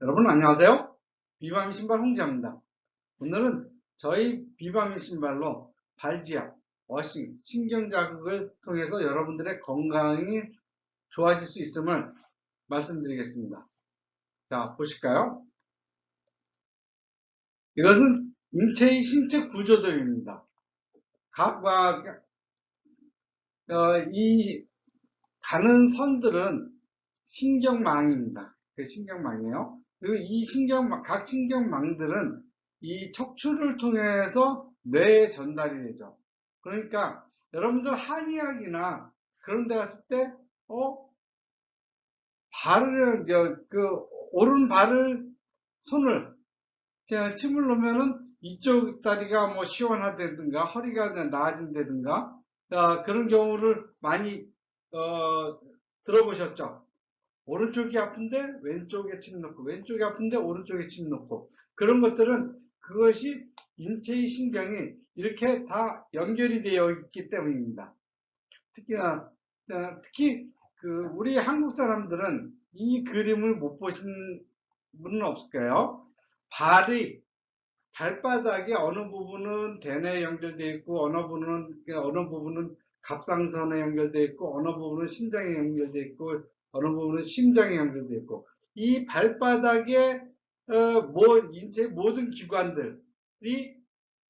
여러분 안녕하세요. 비바미 신발 홍자입니다. 오늘은 저희 비바미 신발로 발지압, 워싱, 신경 자극을 통해서 여러분들의 건강이 좋아질 수 있음을 말씀드리겠습니다. 자, 보실까요? 이것은 인체의 신체 구조들입니다. 각과 어, 이 가는 선들은 신경망입니다. 그 신경망이에요. 그리고 이 신경망, 각 신경망들은 이 척추를 통해서 뇌에 전달이 되죠. 그러니까 여러분들 한의학이나 그런 데 갔을 때, 어, 발을, 그, 오른 발을, 손을, 그냥 침을 놓으면은 이쪽 다리가 뭐 시원하다든가 허리가 나아진다든가 어, 그런 경우를 많이 어, 들어보셨죠? 오른쪽이 아픈데 왼쪽에 침 넣고 왼쪽이 아픈데 오른쪽에 침 넣고 그런 것들은 그것이 인체의 신경이 이렇게 다 연결이 되어 있기 때문입니다. 특히 어, 특히 그 우리 한국 사람들은 이 그림을 못 보신 분은 없을 거예요. 발이 발바닥에 어느 부분은 대뇌에 연결되어 있고 어느 부분은 어느 부분은 갑상선에 연결되어 있고 어느 부분은 심장에 연결되어 있고 어느 부분은 심장에 연결되어 있고 이 발바닥에 어, 뭐 인체 모든 기관들이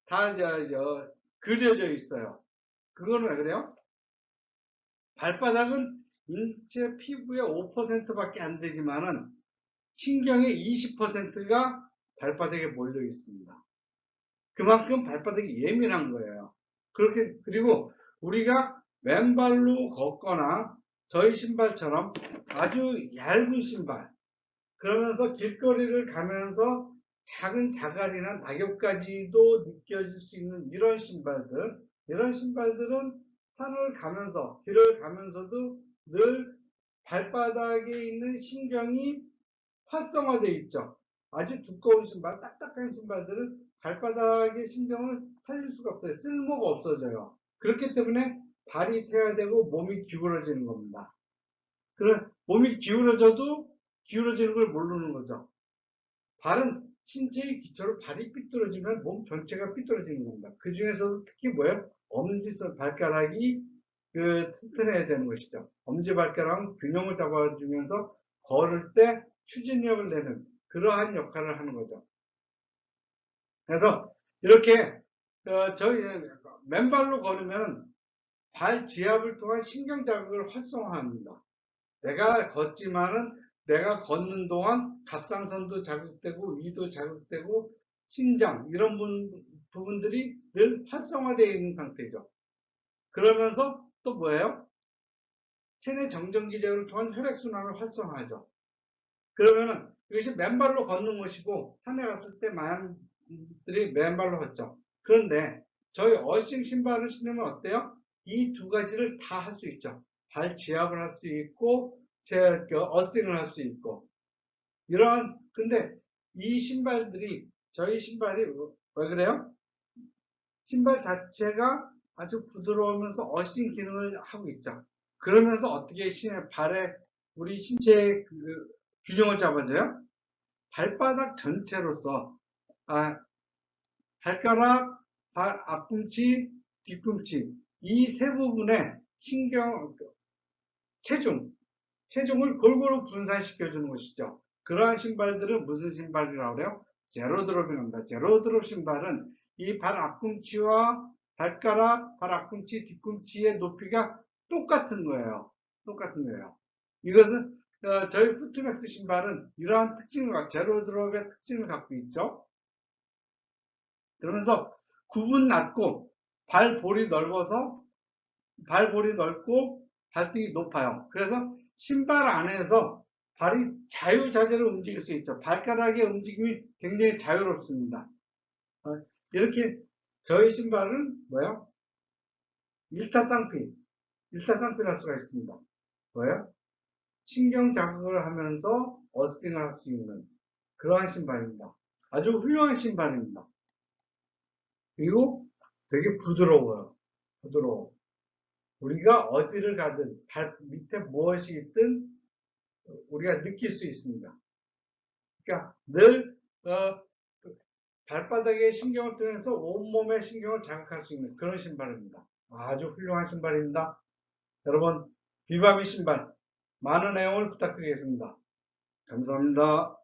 다 저, 저, 그려져 있어요. 그거는 왜 그래요? 발바닥은 인체 피부의 5%밖에 안 되지만은 신경의 20%가 발바닥에 몰려 있습니다. 그만큼 발바닥이 예민한 거예요. 그렇게 그리고 우리가 맨발로 걷거나 저희 신발처럼 아주 얇은 신발 그러면서 길거리를 가면서 작은 자갈이나 낙엽까지도 느껴질 수 있는 이런 신발들 이런 신발들은 산을 가면서 길을 가면서도 늘 발바닥에 있는 신경이 활성화되어 있죠. 아주 두꺼운 신발, 딱딱한 신발들은 발바닥의 신경을 살릴 수가 없어요. 쓸모가 없어져요. 그렇기 때문에 발이 펴야 되고 몸이 기울어지는 겁니다. 그런 몸이 기울어져도 기울어지는 걸 모르는 거죠. 발은 신체의 기초로 발이 삐뚤어지면 몸 전체가 삐뚤어지는 겁니다. 그 중에서도 특히 뭐예요? 엄지손 발가락이 그 튼튼해야 되는 것이죠. 엄지 발가락은 균형을 잡아주면서 걸을 때 추진력을 내는 그러한 역할을 하는 거죠. 그래서 이렇게 어, 저희 맨발로 걸으면 발 지압을 통한 신경 자극을 활성화합니다. 내가 걷지만은 내가 걷는 동안 갑상선도 자극되고 위도 자극되고 심장 이런 부분들이 늘 활성화되어 있는 상태죠. 그러면서 또 뭐예요? 체내 정전기제를 통한 혈액순환을 활성화하죠. 그러면은 이것이 맨발로 걷는 것이고 산에 갔을 때 많은 분들이 맨발로 걷죠. 그런데 저희 어싱 신발을 신으면 어때요? 이 두 가지를 다 할 수 있죠. 발 지압을 할 수 있고 제그 어싱을 할 수 있고 이러한 근데 이 신발들이 저희 신발이 왜 그래요? 신발 자체가 아주 부드러우면서 어싱 기능을 하고 있죠. 그러면서 어떻게 신 발에 우리 신체의 그 균형을 잡아줘요? 발바닥 전체로서 아, 발가락, 발, 앞꿈치, 뒤꿈치 이 세 부분에 신경, 체중, 체중을 골고루 분산시켜 주는 것이죠. 그러한 신발들은 무슨 신발이라고 그래요? 제로드롭이랍니다. 제로드롭 신발은 이 발 앞꿈치와 발가락, 발 앞꿈치, 뒤꿈치의 높이가 똑같은 거예요. 똑같은 거예요. 이것은 어, 저희 푸트맥스 신발은 이러한 특징을, 제로드롭의 특징을 갖고 있죠. 그러면서 구분 낮고 발볼이 넓어서 발볼이 넓고 발등이 높아요. 그래서 신발 안에서 발이 자유자재로 움직일 수 있죠. 발가락의 움직임이 굉장히 자유롭습니다. 어, 이렇게 저희 신발은 뭐예요? 일타쌍피, 일타쌍피를 할 수가 있습니다. 뭐예요? 신경 자극을 하면서 어스팅을 할 수 있는 그러한 신발입니다. 아주 훌륭한 신발입니다. 그리고 되게 부드러워요. 부드러워. 우리가 어디를 가든 발 밑에 무엇이 있든 우리가 느낄 수 있습니다. 그러니까 늘 어, 그 발바닥에 신경을 통해서 온몸의 신경을 자극할 수 있는 그런 신발입니다. 아주 훌륭한 신발입니다. 여러분 비바미 신발 많은 애용을 부탁드리겠습니다. 감사합니다.